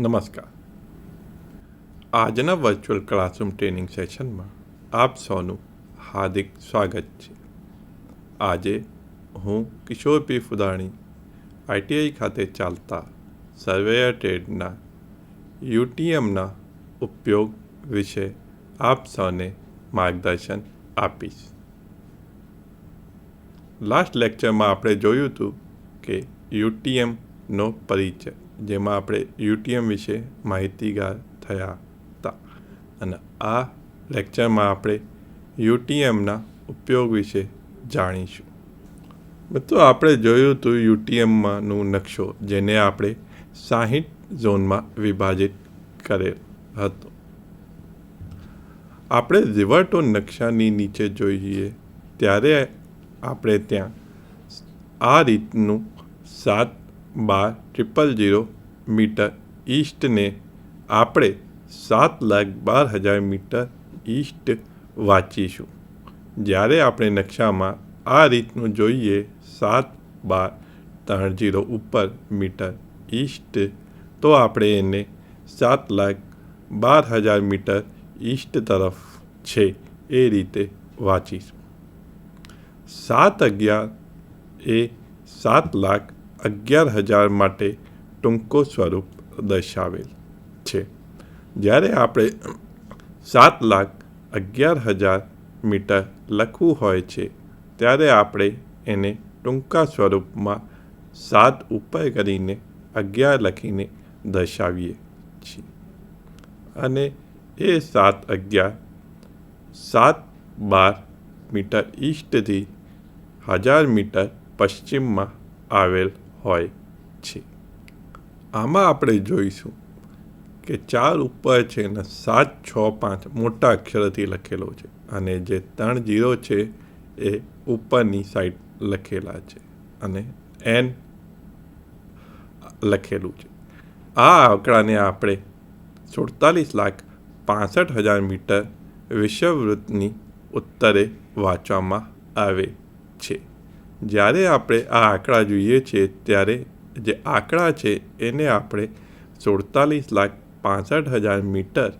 નમસ્કાર. આજના virtual classroom training સેશનમાં આપ સૌનું હાર્દિક સ્વાગત છે. આજે હું કિશોર પી. ફુદાણી આઈટીઆઈ ખાતે ચાલતા સર્વેયર ટ્રેડના યુટીએમના ઉપયોગ વિશે આપ સૌને માર્ગદર્શન આપીશ. લાસ્ટ લેક્ચરમાં આપણે જોયું હતું કે યુટીએમનો પરિચય. જેમાં આપણે યુટીએમ વિશે માહિતીગાર થયા હતા અને આ લેક્ચરમાં આપણે યુટીએમના ઉપયોગ વિશે જાણીશું. મિત્રો, આપણે જોયું હતું યુટીએમમાંનું નકશો જેને આપણે સાહીઠ ઝોનમાં વિભાજિત કરેલ હતો. આપણે રિવર્ટો નકશાની નીચે જોઈએ ત્યારે આપણે ત્યાં આ રીતનું સાત બાર ટ્રિપલ જીરો મીટર ઈસ્ટને આપણે સાત લાખ બાર હજાર મીટર ઈસ્ટ વાંચીશું. જ્યારે આપણે નકશામાં આ રીતનું જોઈએ, સાત બાર ત્રણ જીરો ઉપર મીટર ઈસ્ટ, તો આપણે એને સાત લાખ બાર હજાર મીટર ઈસ્ટ તરફ છે એ રીતે વાંચીશું. સાત અગિયાર એ સાત લાખ અગિયાર હજાર માટે ટૂંકો સ્વરૂપ દર્શાવેલ છે. જ્યારે આપણે સાત લાખ અગિયાર હજાર મીટર લખવું હોય છે, ત્યારે આપણે એને ટૂંકા સ્વરૂપમાં સાત ઉપર કરીને અગિયાર લખીને દર્શાવીએ છીએ. અને એ સાત અગિયાર સાત બાર મીટર ઈસ્ટથી હજાર મીટર પશ્ચિમમાં આવેલ હોય છે. આમાં આપણે જોઈશું કે ચાર ઉપર છે ને સાત, છ, પાંચ મોટા અક્ષરથી લખેલો છે અને જે ત્રણ જીરો છે એ ઉપરની સાઈડ લખેલા છે અને એન લખેલું છે. આ આંકડાને આપણે સુડતાલીસ લાખ પાસઠ હજાર મીટર વિષવવૃત્તની ઉત્તરે વાંચવામાં આવે છે. જ્યારે આપણે આ આંકડા જોઈએ છીએ, ત્યારે જે આંકડા છે, એને આપણે સુડતાલીસ લાખ પાસઠ હજાર મીટર,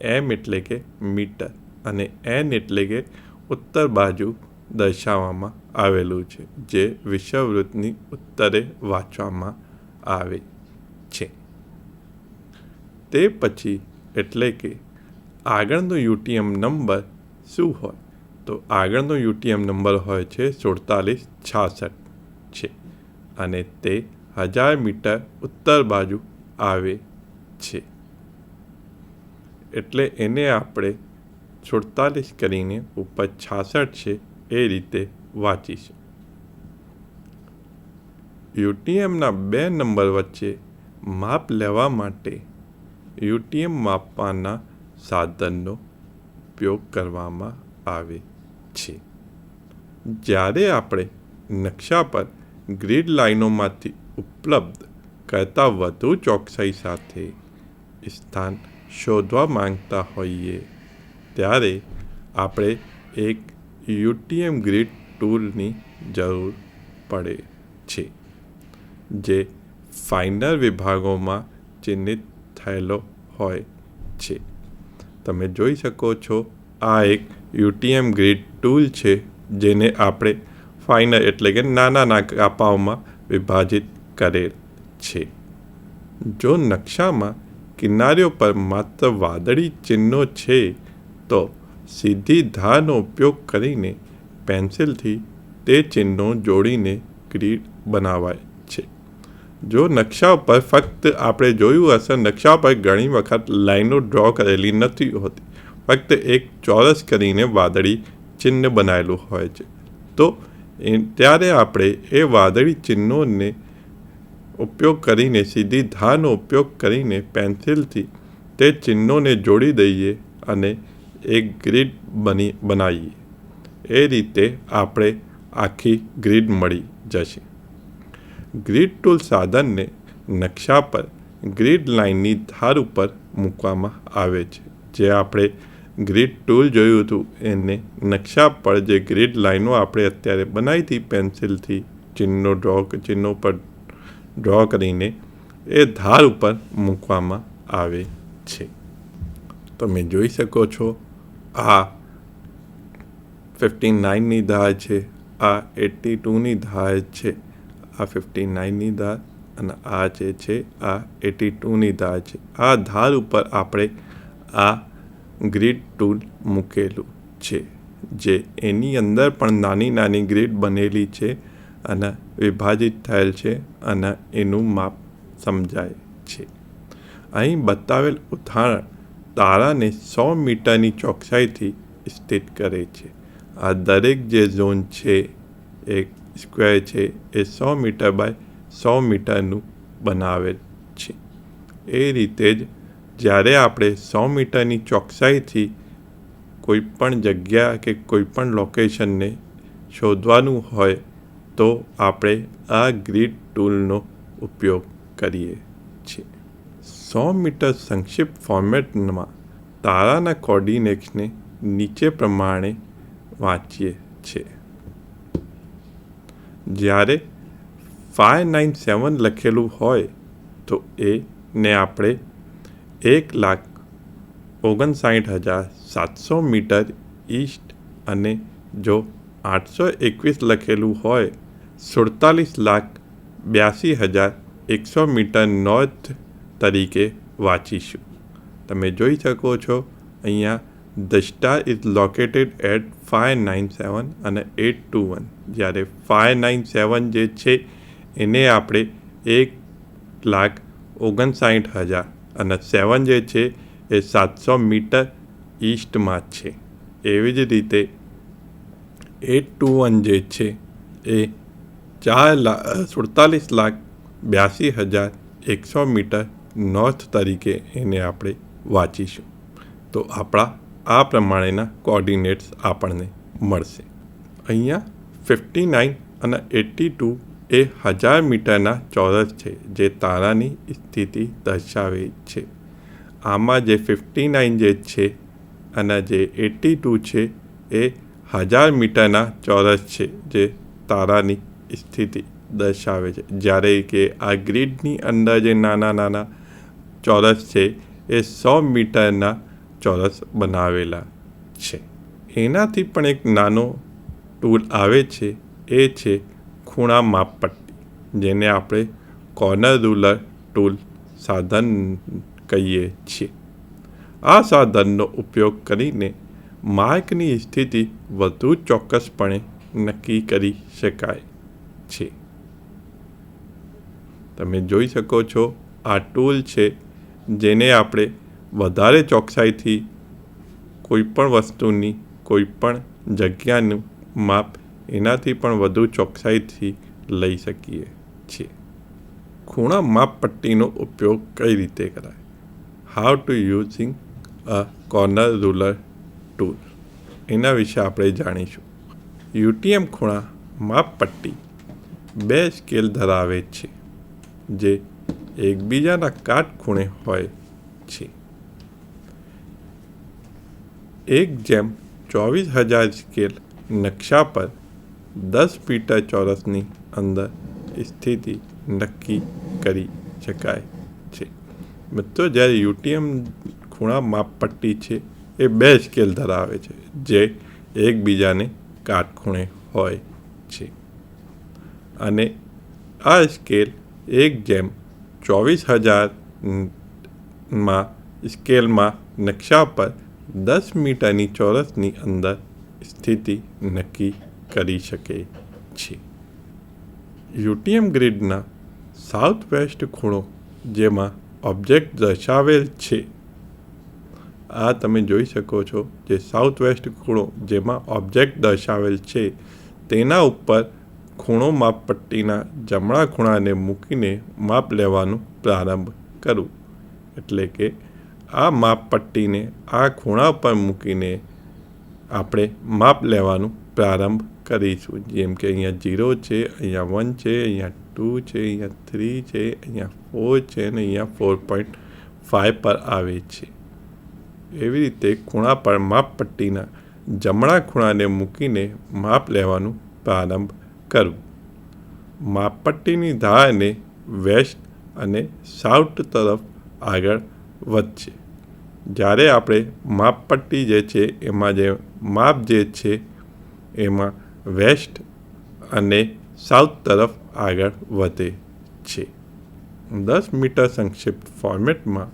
એમ એટલે કે મીટર અને એન એટલે કે ઉત્તર બાજુ દર્શાવવામાં આવેલું છે, જે વિશ્વવૃત્તની ઉત્તરે વાંચવામાં આવે છે. તે પછી એટલે કે આગળનો યુટીએમ નંબર શું હોય? તો આગળનો યુટીએમ નંબર હોય છે સુડતાલીસ છાસઠ છે અને તે હજાર મીટર ઉત્તર બાજુ આવે છે. એટલે એને આપણે સુડતાલીસ કરીને ઉપર છાસઠ છે એ રીતે વાંચીશું. યુટીએમના બે નંબર વચ્ચે માપ લેવા માટે યુટીએમ માપવાના સાધનનો ઉપયોગ કરવામાં આવે છે જ્યારે આપણે નકશા પર ગ્રીડ લાઇનોમાંથી ઉપલબ્ધ કરતાં વધુ ચોકસાઈ સાથે સ્થાન શોધવા માંગતા હોઈએ, ત્યારે આપણે એક યુટીએમ ગ્રીડ ટૂલની જરૂર પડે છે, જે ફાઇનર વિભાગોમાં ચિહ્નિત થયેલો હોય છે. તમે જોઈ શકો છો, આ એક યુટીએમ ગ્રીડ ટૂલ છે જેને આપણે ફાઇનર એટલે કે નાના નાના કાપાઓમાં વિભાજિત કરેલ છે. જો નકશામાં કિનારીઓ પર માત્ર વાદળી ચિહ્નો છે, તો સીધી ધારનો ઉપયોગ કરીને પેન્સિલથી તે ચિહ્નો જોડીને ગ્રીડ બનાવાય છે. જો નકશા પર ફક્ત આપણે જોયું હશે નકશા પર ઘણી વખત લાઈનો ડ્રો કરેલી નથી હોતી. ફક્ત એક ચોરસ કરીને વાદળી ચિહ્ન બનાવેલું હોય છે. તો એ ત્યારે આપણે એ વાદળી ચિહ્નોને ઉપયોગ કરીને, સીધી ધારનો ઉપયોગ કરીને પેન્સિલથી તે ચિહ્નોને જોડી દઈએ અને એક ગ્રીડ બની, બનાવીએ. એ રીતે આપણે આખી ગ્રીડ મળી જશે. ગ્રીડ ટૂલ સાધનને નકશા પર ગ્રીડ લાઇનની ધાર ઉપર મૂકવામાં આવે છે, જે આપણે ગ્રીડ ટૂલ જોયું હતું. એને નકશા પર જે ગ્રીડ લાઈનો આપણે અત્યારે બનાવી હતી, પેન્સિલથી ચિહ્નો ડ્રો ચિહ્નો પર ડ્રો કરીને એ ધાર ઉપર મૂકવામાં આવે છે. તમે જોઈ શકો છો, આ ફિફ્ટી નાઇનની ધાર છે, આ એટી ટુની ધાર છે, આ ફિફ્ટી નાઇનની ધાર અને આ જે છે, આ એટી ટુની ધાર છે. આ ધાર ઉપર આપણે આ ગ્રીડ ટૂલ મૂકેલું છે, જે એની અંદર પણ નાની નાની ગ્રીડ બનેલી છે અને વિભાજિત થયેલ છે અને એનું માપ સમજાય છે. અહીં બતાવેલ ઉદાહરણ તારાને સો મીટરની ચોકસાઈથી સ્થિત કરે છે. આ દરેક જે ઝોન છે, એક સ્ક્વેર છે, એ સો મીટર બાય સો મીટરનું બનાવેલ છે. એ રીતે જ જ્યારે આપણે સો મીટરની ચોકસાઈથી કોઈ પણ જગ્યા કે કોઈ પણ લોકેશનને શોધવાનું હોય તો આપણે આ ગ્રીડ ટૂલનો ઉપયોગ કરીએ છીએ. સો મીટર સંક્ષિપ્ત ફોર્મેટમાં તારાના કોર્ડિનેટ્સને નીચે પ્રમાણે વાંચીએ છીએ. જ્યારે ફાઇવ નાઇન સેવન લખેલું હોય તો એને આપણે એક લાખ ઓગણસાઠ હજાર સાતસો મીટર ઈસ્ટ અને જો આઠસો એકવીસ લખેલું હોય, સુડતાલીસ લાખ બ્યાસી હજાર એકસો મીટર નોર્થ તરીકે વાંચીશું. તમે જોઈ શકો છો, અહીંયા the star is located at five nine seven અને એટ ટુ વન જ્યારે ફાઇવ નાઇન સેવન જે છે, એને આપણે એક લાખ ઓગણસાઠ હજાર અને સેવન જે છે એ સાતસો મીટર ઈસ્ટમાં છે. એવી જ રીતે એટ ટુ વન જે છે એ ચાર લાખ સુડતાલીસ લાખ બ્યાસી હજાર એકસો મીટર નોર્થ તરીકે એને આપણે વાંચીશું. તો આપણા આ પ્રમાણેના કોઓર્ડિનેટ્સ આપણને મળશે. અહીંયા ફિફ્ટી નાઇન અને એટી ટુ એ હજાર મીટરના ચોરસ છે, જે તારાની સ્થિતિ દર્શાવે છે. આમાં જે ફિફ્ટી નાઇન જે છે અને જે એટી ટુ છે, એ હજાર મીટરના ચોરસ છે, જે તારાની સ્થિતિ દર્શાવે છે. જ્યારે કે આ ગ્રીડની અંદર જે નાના નાના ચોરસ છે, એ સો મીટરના ચોરસ બનાવેલા છે. એનાથી પણ એક નાનો ટૂલ આવે છે, એ છે ખૂણા માપપટ્ટી, જેને આપણે કોર્નર રૂલર ટૂલ સાધન કહીએ છીએ. આ સાધનનો ઉપયોગ કરીને માર્કની સ્થિતિ વધુ ચોક્કસપણે નક્કી કરી શકાય છે. તમે જોઈ શકો છો, આ ટૂલ છે, જેને આપણે વધારે ચોકસાઈથી કોઈ પણ વસ્તુની કોઈપણ જગ્યાનું માપ એનાથી પણ વધુ ચોકસાઈથી લઈ શકીએ છીએ. ખૂણા માપપટ્ટીનો ઉપયોગ કઈ રીતે કરાય? How to using a corner ruler tool એના વિશે આપણે જાણીશું. યુટીએમ ખૂણા માપપટ્ટી બે સ્કેલ ધરાવે છે, જે એકબીજાના કાટખૂણે હોય છે. એક જેમ ચોવીસ હજાર સ્કેલ નકશા પર દસ મીટર ચોરસની અંદર સ્થિતિ નક્કી કરી શકાય છે. મિત્રો, જ્યારે યુટીએમ ખૂણા માપપટ્ટી છે, એ બે સ્કેલ ધરાવે છે, જે એકબીજાને કાટખૂણે હોય છે. અને આ સ્કેલ એક જેમ ચોવીસ હજારમાં સ્કેલમાં નકશા પર દસ મીટરની ચોરસની અંદર સ્થિતિ નક્કી કરી શકે છે. યુટીએમ ગ્રીડના સાઉથ વેસ્ટ ખૂણો જેમાં ઓબ્જેક્ટ દર્શાવેલ છે. આ તમે જોઈ શકો છો જે સાઉથ વેસ્ટ ખૂણો જેમાં ઓબ્જેક્ટ દર્શાવેલ છે. તેના ઉપર ખૂણો માપપટ્ટીના જમણા ખૂણાને મૂકીને માપ લેવાનું પ્રારંભ કરવું એટલે કે આ માપપટ્ટીને આ ખૂણા પર મૂકીને આપણે માપ લેવાનું પ્રારંભ કરીશું જેમ કે અહીંયા જીરો છે, અહીંયા વન છે, અહીંયા ટુ છે, અહીંયા થ્રી છે, અહીંયા ફોર છે અને અહીંયા ફોર પોઈન્ટ ફાઇવ પર આવે છે. એવી રીતે ખૂણા પર માપપટ્ટીના જમણા ખૂણાને મૂકીને માપ લેવાનું પ્રારંભ કરવું. માપપટ્ટીની ધારને વેસ્ટ અને સાઉથ તરફ આગળ વધશે. જ્યારે આપણે માપપટ્ટી જે છે, એમાં જે માપ જે છે, એમાં વેસ્ટ અને સાઉથ તરફ આગળ વધે છે. દસ મીટર સંક્ષિપ્ત ફોર્મેટમાં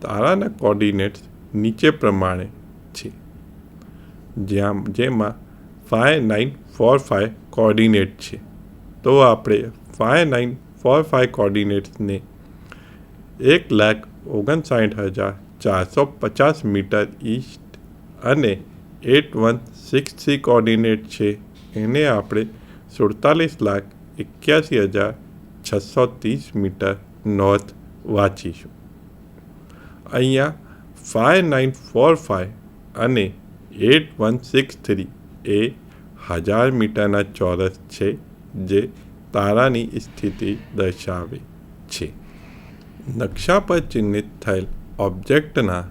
તારાના કોર્ડિનેટ્સ નીચે પ્રમાણે છે. જ્યાં, જેમાં five nine four five coordinate છે. તો આપણે ફાઇવ નાઇન ફોર ફાઇવ કોર્ડિનેટ્સને એક લાખ ઓગણસાઠ હજાર ચારસો પચાસ મીટર ઈસ્ટ અને eight one six three coordinate છે. એને આપણે સુડતાલીસ લાખ એક્યાસી હજાર છસો ત્રીસ મીટર નોર્થ વાંચીશું. અહીંયા ફાઇવ નાઇન ફોર ફાઇવ અને એટ વન સિક્સ થ્રી એ હજાર મીટરના ચોરસ છે જે તારાની સ્થિતિ દર્શાવે છે. નકશા પર ચિહ્નિત થયેલ ઓબ્જેક્ટના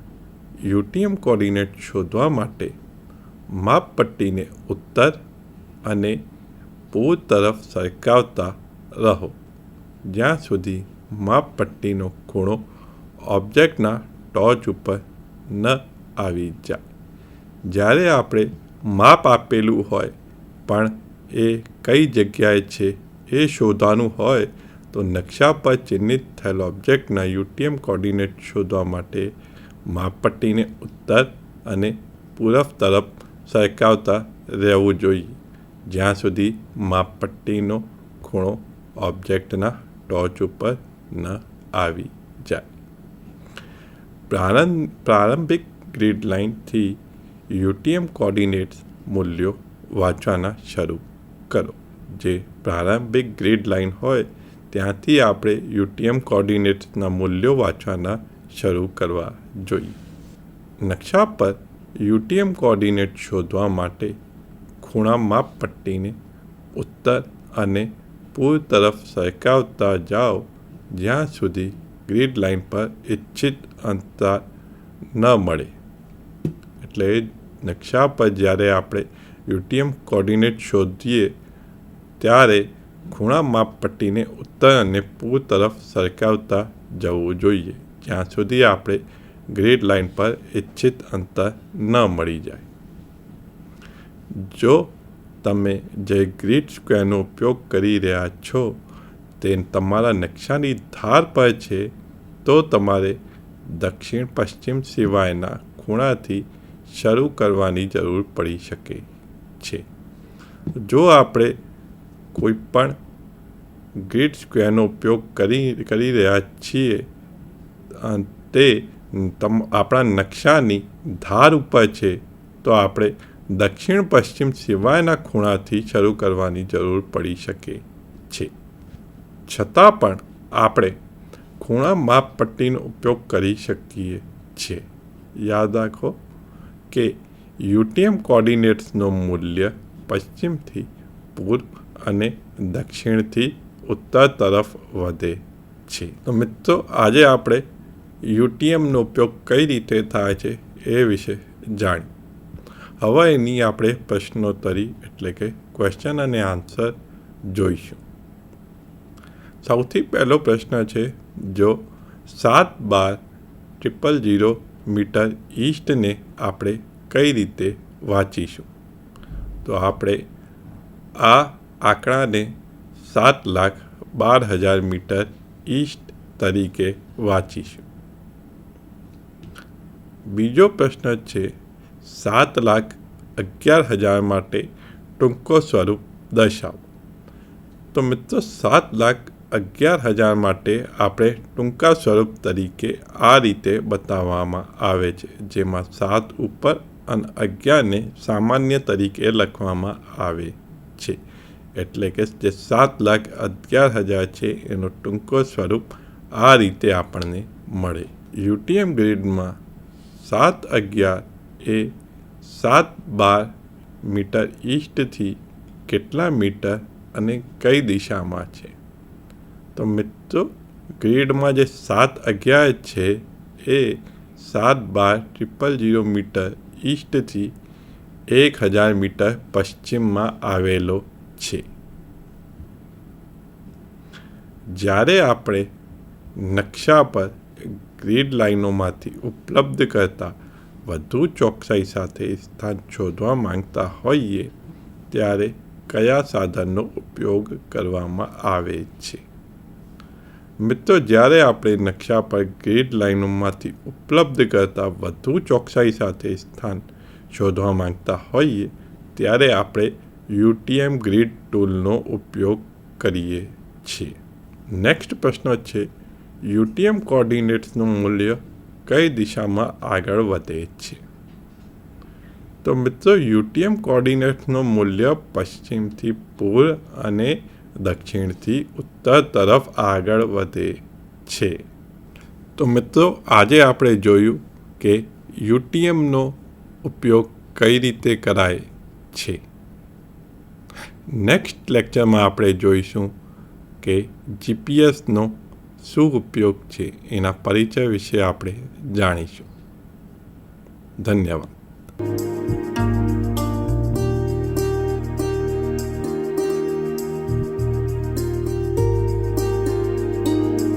યુટીએમ કોર્ડિનેટ શોધવા માટે માપપટ્ટીને ઉત્તર અને પૂર તરફ સરકાવતા રહો. જ્યાં સુધી માપપટ્ટીનો ખૂણો ઓબ્જેક્ટના ટોચ ઉપર ન આવી જાય. જ્યારે આપણે માપ આપેલું હોય, પણ એ કઈ જગ્યાએ છે એ શોધવાનું હોય, તો નકશા પર ચિહ્નિત થયેલ ઓબ્જેક્ટના યુટીએમ કોર્ડિનેટ શોધવા માટે માપપટ્ટીને ઉત્તર અને પૂરબ તરફ સરકાવતા રહેવું જોઈએ. જ્યાં સુધી માપપટ્ટીનો ખૂણો ઓબ્જેક્ટના ટોચ ઉપર ન આવી જાય. પ્રારંભ, પ્રારંભિક ગ્રીડ લાઇનથી યુટીએમ કોર્ડિનેટ્સ મૂલ્યો વાંચવાના શરૂ કરો. જે પ્રારંભિક ગ્રીડ લાઇન હોય, ત્યાંથી આપણે યુટીએમ કોર્ડિનેટ્સના મૂલ્યો વાંચવાના શરૂ કરવા જોઈએ. નકશા પર યુટીએમ કોર્ડિનેટ શોધવા માટે ખૂણા માપપટ્ટીને ઉત્તર અને પૂર્વ તરફ સરકાવતા જાઓ, જ્યાં સુધી ગ્રીડ લાઇન પર ઇચ્છિત અંતર ન મળે. એટલે નકશા પર જ્યારે આપણે યુટીએમ કોર્ડિનેટ શોધીએ, ત્યારે ખૂણા માપપટ્ટીને ઉત્તર અને પૂર્વ તરફ સરકાવતા જવું જોઈએ, જ્યાં સુધી આપણે ગ્રીડ લાઇન પર ઇચ્છિત અંતર ન મળી જાય. જો તમે જે ગ્રીડ સ્ક્વેરનો ઉપયોગ કરી રહ્યા છો, તે તમારા નકશાની ધાર પર છે, તો તમારે દક્ષિણ પશ્ચિમ સિવાયના ખૂણાથી શરૂ કરવાની જરૂર પડી શકે છે. જો આપણે કોઈ પણ ગ્રીડ સ્ક્વેરનો ઉપયોગ કરી કરી રહ્યા છીએ તે તમ, આપણા નકશાની ધાર ઉપર છે, તો આપણે દક્ષિણ પશ્ચિમ સિવાયના ખૂણાથી શરૂ કરવાની જરૂર પડી શકે છે. છતાં પણ આપણે ખૂણા માપપટ્ટીનો ઉપયોગ કરી શકીએ છીએ. યાદ રાખો કે યુટીએમ કોર્ડિનેટ્સનું મૂલ્ય પશ્ચિમથી પૂર્વ અને દક્ષિણથી ઉત્તર તરફ વધે છે. તો મિત્રો, આજે આપણે યુટીએમનો ઉપયોગ કઈ રીતે થાય છે એ વિશે જાણી હવે એની આપણે પ્રશ્નોત્તરી, એટલે કે ક્વેશ્ચન અને આન્સર જોઈશું. સૌથી પહેલો પ્રશ્ન છે, જો સાત બાર ટ્રિપલ ઝીરો મીટર ઈસ્ટને આપણે કઈ રીતે વાંચીશું? તો આપણે આ આંકડાને સાત લાખ બાર હજાર મીટર ઈસ્ટ તરીકે વાંચીશું. બીજો પ્રશ્ન છે સાત લાખ અગિયાર હજાર માટે ટૂંકો સ્વરૂપ દર્શાવો. તો મિત્રો, સાત લાખ અગિયાર હજાર માટે આપણે ટૂંકા સ્વરૂપ તરીકે આ રીતે બતાવવામાં આવે છે, જેમાં સાત ઉપર અને અગિયારને સામાન્ય તરીકે લખવામાં આવે છે. એટલે કે જે સાત લાખ અગિયાર હજાર છે, એનો ટૂંકો સ્વરૂપ આ રીતે આપણને મળે. યુટીએમ ગ્રીડમાં સાત અગિયાર એ સાત બાર મીટર ઈસ્ટથી કેટલા મીટર અને કઈ દિશામાં છે? તો મિત્રો, ગ્રીડમાં જે સાત અગિયાર છે, એ સાત બાર ટ્રિપલ જીરો મીટર ઈસ્ટથી એક હજાર મીટર પશ્ચિમમાં આવેલો છે. જ્યારે આપણે નકશા પર ગ્રીડ લાઇનોમાંથી ઉપલબ્ધ કરતા વધુ ચોકસાઈ સાથે સ્થાન શોધવા માંગતા હોઈએ ત્યારે કયા સાધનનો ઉપયોગ કરવામાં આવે છે? મિત્રો, જ્યારે આપણે નકશા પર ગ્રીડ લાઇનોમાંથી ઉપલબ્ધ કરતાં વધુ ચોકસાઈ સાથે સ્થાન શોધવા માંગતા હોઈએ, ત્યારે આપણે યુટીએમ ગ્રીડ ટૂલનો ઉપયોગ કરીએ છીએ. નેક્સ્ટ પ્રશ્ન છે, યુટીએમ કોઓર્ડિનેટ્સનું મૂલ્ય કઈ દિશામાં આગળ વધે છે? તો મિત્રો યુટીએમ કોર્ડિનેટનું મૂલ્ય પશ્ચિમથી પૂર્વ અને દક્ષિણથી ઉત્તર તરફ આગળ વધે છે. તો મિત્રો, આજે આપણે જોયું કે યુટીએમનો ઉપયોગ કઈ રીતે કરાય છે. નેક્સ્ટ લેક્ચરમાં આપણે જોઈશું કે જીપીએસનો શું ઉપયોગ છે એના પરિચય વિશે આપણે જાણીશું. ધન્યવાદ.